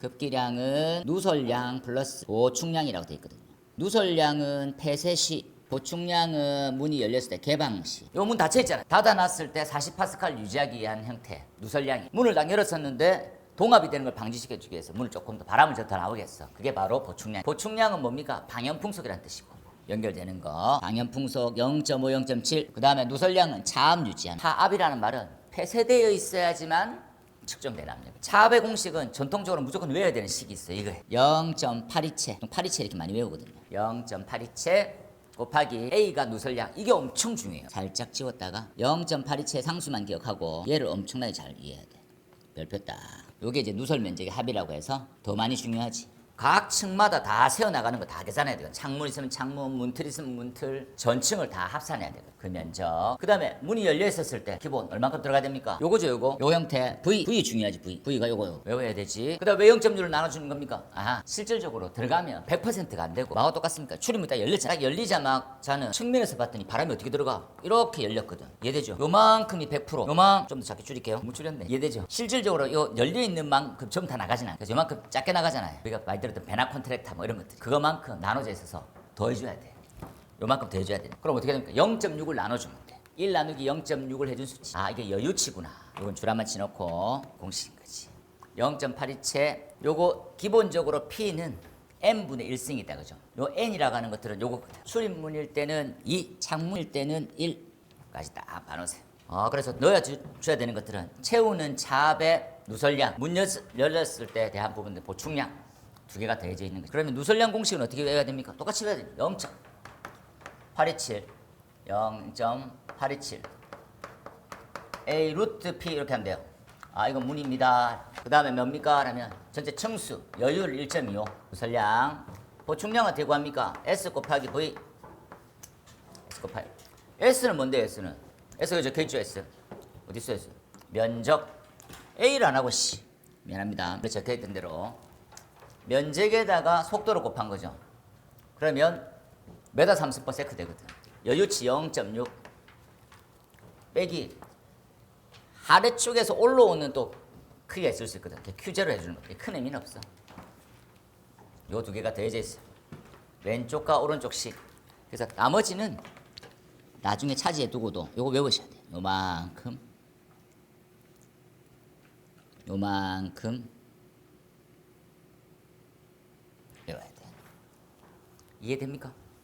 급기량은 누설량 플러스 보충량이라고 되어 있거든요. 누설량은 폐쇄 시 보충량은 문이 열렸을 때 개방 시. 요 문 닫혀 있잖아요. 닫아놨을 때 40파스칼 유지하기 위한 형태. 누설량이. 문을 딱 열었었는데 동압이 되는 걸 방지시켜 주기 위해서 문을 조금 더 바람을 더 나오게 했어. 그게 바로 보충량. 보충량은 뭡니까? 방염풍속이라는 뜻이고. 연결되는 거. 방염풍속 0.5, 0.7. 그 다음에 누설량은 차압 유지하는. 차압이라는 말은 폐쇄되어 있어야지만 측정되는 압력. 차압의 공식은 전통적으로 무조건 외워야 되는 식이 있어요. 이거 0.82채. 82채 이렇게 많이 외우거든요. 0.82채 곱하기 A가 누설량. 이게 엄청 중요해요. 살짝 지웠다가 0.82채 상수만 기억하고 얘를 엄청나게 잘 이해해야 돼. 별표 딱. 요게 이제 누설 면적의 합이라고 해서 더 많이 중요하지. 각 층마다 다 세워나가는 거 다 계산해야 돼요. 창문 있으면 창문, 문틀 있으면 문틀, 전층을 다 합산해야 돼요. 그 면적. 그 다음에 문이 열려 있었을 때 기본 얼마큼 들어가야 됩니까? 요거죠, 요거. 요 형태. V. V 중요하지, V. V가 요거요. 외워야 되지. 그 다음에 왜 0.6을 나눠주는 겁니까? 아, 실질적으로 들어가면 100%가 안 되고. 마가 똑같습니까? 출입문 딱 열렸잖아. 딱 열리자마자는 측면에서 봤더니 바람이 어떻게 들어가? 이렇게 열렸거든. 이해되죠? 요만큼이 100%. 요만 좀 더 작게 줄일게요. 못 줄였네. 이해되죠? 실질적으로 요 열려있는 만큼 전부 다 나가진 않아요. 그래서 요만큼 작게 나가잖아요. 우리가 많이 들 었던 베나 컨트랙터 뭐 이런 것들. 그거만큼 나눠져 있어서 더해줘야 돼. 요만큼 더해줘야 돼. 그럼 어떻게 됩니까? 0.6을 나눠주면 돼. 1 나누기 0.6을 해준 수치. 아, 이게 여유치구나. 요건 줄 한번 치놓고 공식인 거지. 0.82채. 요거 기본적으로 P는 n분의 1승이다. 그죠? 요 n이라고 하는 것들은 요거거든. 출입문일 때는 2, 창문일 때는 1까지 딱 나누세요. 어, 그래서 넣어야 주, 줘야 되는 것들은 채우는 차압의 누설량, 문 열, 열렸을 때 대한 부분들 보충량 두 개가 더해져 있는 거죠. 그러면 누설량 공식은 어떻게 외워야 됩니까? 똑같이 외워야 돼요. 0.827 0.827 A 루트 P 이렇게 하면 돼요. 아 이건 문입니다. 그 다음에 뭡니까? 라면 전체 층수 여율 1.25 누설량 보충량은 어떻게 구합니까? S 곱하기 V S 곱하기 S는 뭔데 S는? S가 적혀있죠 S 어디 있어 S? 면적 A를 안 하고 씨 미안합니다. 적혀있던 대로 면적에다가 속도를 곱한 거죠. 그러면 메다 30% 세크 되거든. 여유치 0.6 빼기 아래쪽에서 올라오는 또 크기가 있을 수 있거든. Q0 해주는 거. 큰 의미는 없어. 요 두 개가 더해져 있어. 왼쪽과 오른쪽씩. 그래서 나머지는 나중에 차지해 두고도 요거 외우셔야 돼. 요만큼. 요만큼 이해됩니까?